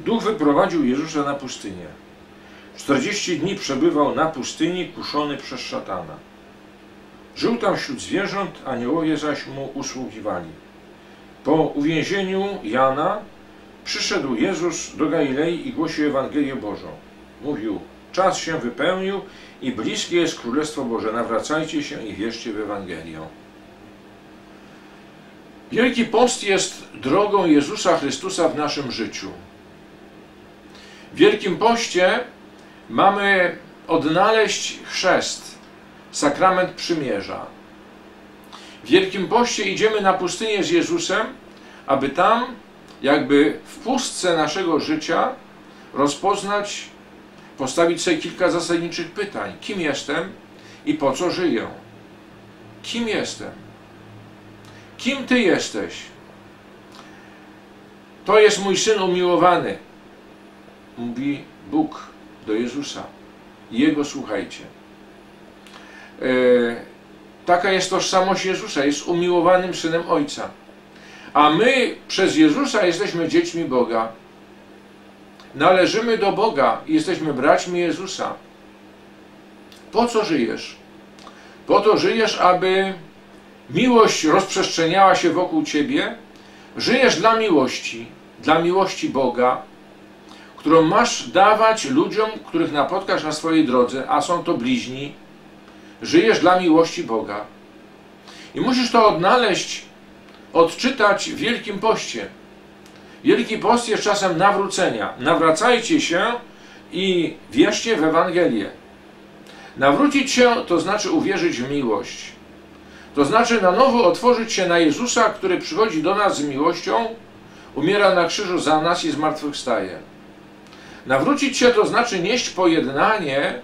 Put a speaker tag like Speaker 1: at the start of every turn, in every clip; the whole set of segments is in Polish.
Speaker 1: Duch wyprowadził Jezusa na pustynię. 40 dni przebywał na pustyni, kuszony przez szatana. Żył tam wśród zwierząt, aniołowie zaś mu usługiwali. Po uwięzieniu Jana przyszedł Jezus do Galilei i głosił Ewangelię Bożą. Mówił, czas się wypełnił i bliskie jest Królestwo Boże. Nawracajcie się i wierzcie w Ewangelię. Wielki Post jest drogą Jezusa Chrystusa w naszym życiu. W Wielkim Poście mamy odnaleźć chrzest, sakrament przymierza. W Wielkim Poście idziemy na pustynię z Jezusem, aby tam, jakby w pustce naszego życia, rozpoznać, postawić sobie kilka zasadniczych pytań. Kim jestem i po co żyję? Kim jestem? Kim Ty jesteś? To jest mój syn umiłowany, mówi Bóg do Jezusa. Jego słuchajcie. E, taka jest tożsamość Jezusa, jest umiłowanym synem Ojca. A my przez Jezusa jesteśmy dziećmi Boga. Należymy do Boga i jesteśmy braćmi Jezusa. Po co żyjesz? Po to żyjesz, aby miłość rozprzestrzeniała się wokół ciebie. Żyjesz dla miłości, dla miłości Boga, którą masz dawać ludziom, których napotkasz na swojej drodze, a są to bliźni. Żyjesz dla miłości Boga. I musisz to odnaleźć, odczytać w Wielkim Poście. Wielki Post jest czasem nawrócenia. Nawracajcie się i wierzcie w Ewangelię. Nawrócić się to znaczy uwierzyć w miłość. To znaczy na nowo otworzyć się na Jezusa, który przychodzi do nas z miłością, umiera na krzyżu za nas i zmartwychwstaje. Nawrócić się to znaczy nieść pojednanie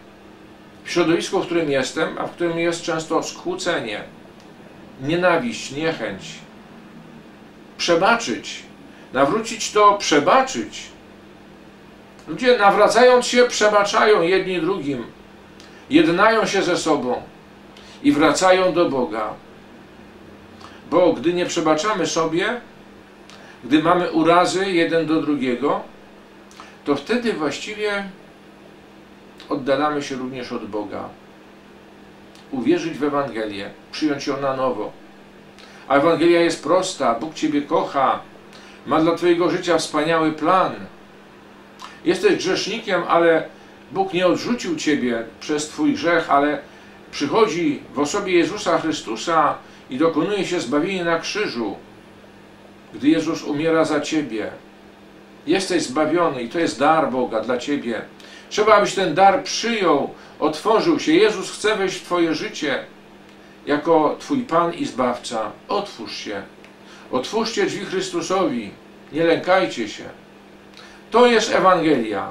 Speaker 1: w środowisku, w którym jestem, a w którym jest często skłócenie, nienawiść, niechęć. Przebaczyć. Nawrócić to przebaczyć. Ludzie nawracając się, przebaczają jedni drugim, jednają się ze sobą i wracają do Boga. Bo gdy nie przebaczamy sobie, gdy mamy urazy jeden do drugiego, to wtedy właściwie oddalamy się również od Boga. Uwierzyć w Ewangelię, przyjąć ją na nowo. A Ewangelia jest prosta. Bóg Ciebie kocha, ma dla Twojego życia wspaniały plan. Jesteś grzesznikiem, ale Bóg nie odrzucił Ciebie przez Twój grzech, ale przychodzi w osobie Jezusa Chrystusa i dokonuje się zbawienie na krzyżu, gdy Jezus umiera za Ciebie. Jesteś zbawiony i to jest dar Boga dla Ciebie. Trzeba, abyś ten dar przyjął, otworzył się. Jezus chce wejść w Twoje życie jako Twój Pan i Zbawca. Otwórz się. Otwórzcie drzwi Chrystusowi. Nie lękajcie się. To jest Ewangelia.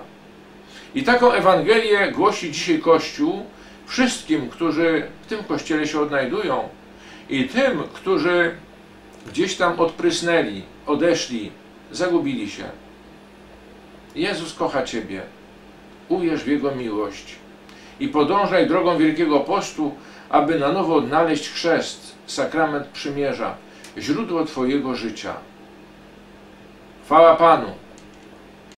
Speaker 1: I taką Ewangelię głosi dzisiaj Kościół wszystkim, którzy w tym Kościele się odnajdują i tym, którzy gdzieś tam odprysnęli, odeszli, zagubili się. Jezus kocha Ciebie. Uwierz w Jego miłość i podążaj drogą Wielkiego Postu, aby na nowo odnaleźć chrzest, sakrament przymierza, źródło Twojego życia. Chwała Panu!